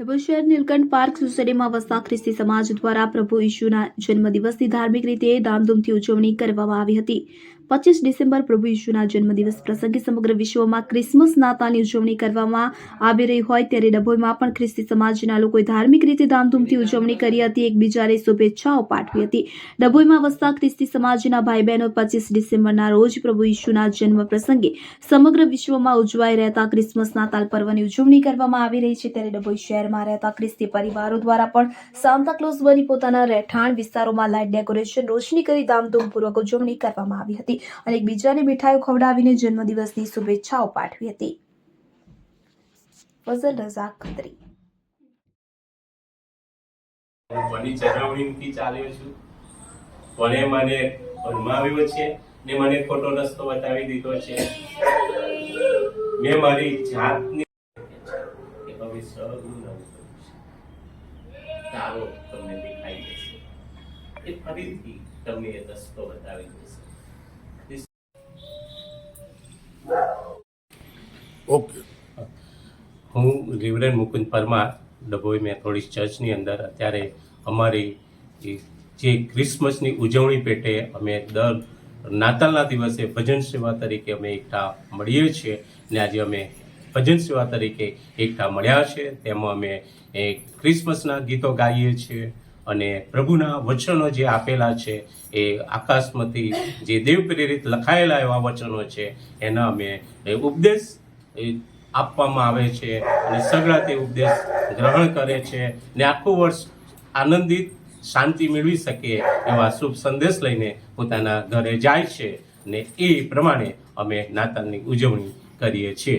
Dabhoi Nilkanth park સોસાયટીમાં વસતા ખ્રિસ્તી સમાજ દ્વારા પ્રભુ ઈશુના જન્મદિવસની ધાર્મિક રીતે ધામધૂમથી ઉજવણી કરવામાં આવી હતી. પચીસ ડિસેમ્બર પ્રભુ ઈશુના જન્મદિવસ પ્રસંગે સમગ્ર વિશ્વમાં ક્રિસમસ, નાતાલની ઉજવણી કરવામાં આવી રહી હોય ત્યારે ડભોઈમાં પણ ખ્રિસ્તી સમાજના લોકોએ ધાર્મિક રીતે ધામધૂમથી ઉજવણી કરી હતી. એકબીજાને શુભેચ્છાઓ પાઠવી હતી. ડભોઈમાં વસતા ખ્રિસ્તી સમાજના ભાઈ બહેનો પચીસ ડિસેમ્બરના રોજ પ્રભુ ઈશુના જન્મ પ્રસંગે સમગ્ર વિશ્વમાં ઉજવાઈ રહેતા ક્રિસમસ, નાતાલ પર્વની ઉજવણી કરવામાં આવી રહી છે. ત્યારે ડભોઈ શહેરમાં રહેતા ખ્રિસ્તી પરિવારો દ્વારા પણ સાન્તાક્લોઝ બની પોતાના રહેઠાણ વિસ્તારોમાં લાઇટ ડેકોરેશન રોશની કરી ધામધૂમપૂર્વક ઉજવણી કરવામાં આવી હતી. અને એકબીજાને મીઠાઈઓ ખવડાવીને જન્મદિવસની શુભેચ્છાઓ પાઠવી હતી. ફઝલ રઝા ખત્રી. બની ચરવણીથી ચાલ્યો છું. કોને મને ભરમાવ્યો છે ને મને ખોટો રસ્તો બતાવી દીધો છે? મેં મારી જાતની હવે તારો તમને દેખાઈ જશે. એ ફરીથી તમને રસ્તો બતાવી દેશે. ઓકે. હું રિવરેન મુકુંદ પરમાર, ડભોઈ મેથોડિસ્ટ ચર્ચની અંદર અત્યારે અમારી જે ક્રિસમસની ઉજવણી પેટે અમે દર નાતાલના દિવસે ભજન સેવા તરીકે અમે એકઠા મળીએ છીએ ને આજે અમે ભજન સેવા તરીકે એકઠા મળ્યા છે. તેમાં અમે એ ક્રિસમસના ગીતો ગાઈએ છીએ અને પ્રભુના વચનો જે આપેલા છે એ આકાશમાંથી જે દેવ પ્રેરિત લખાયેલા એવા વચનો છે એના અમે ઉપદેશ એ આપવામાં આવે છે અને સગળા તે ઉપદેશ ગ્રહણ કરે છે ને આખું વર્ષ આનંદિત શાંતિ મેળવી શકે એવા શુભ સંદેશ લઈને પોતાના ઘરે જાય છે ને એ પ્રમાણે અમે નાતાલની ઉજવણી કરીએ છીએ.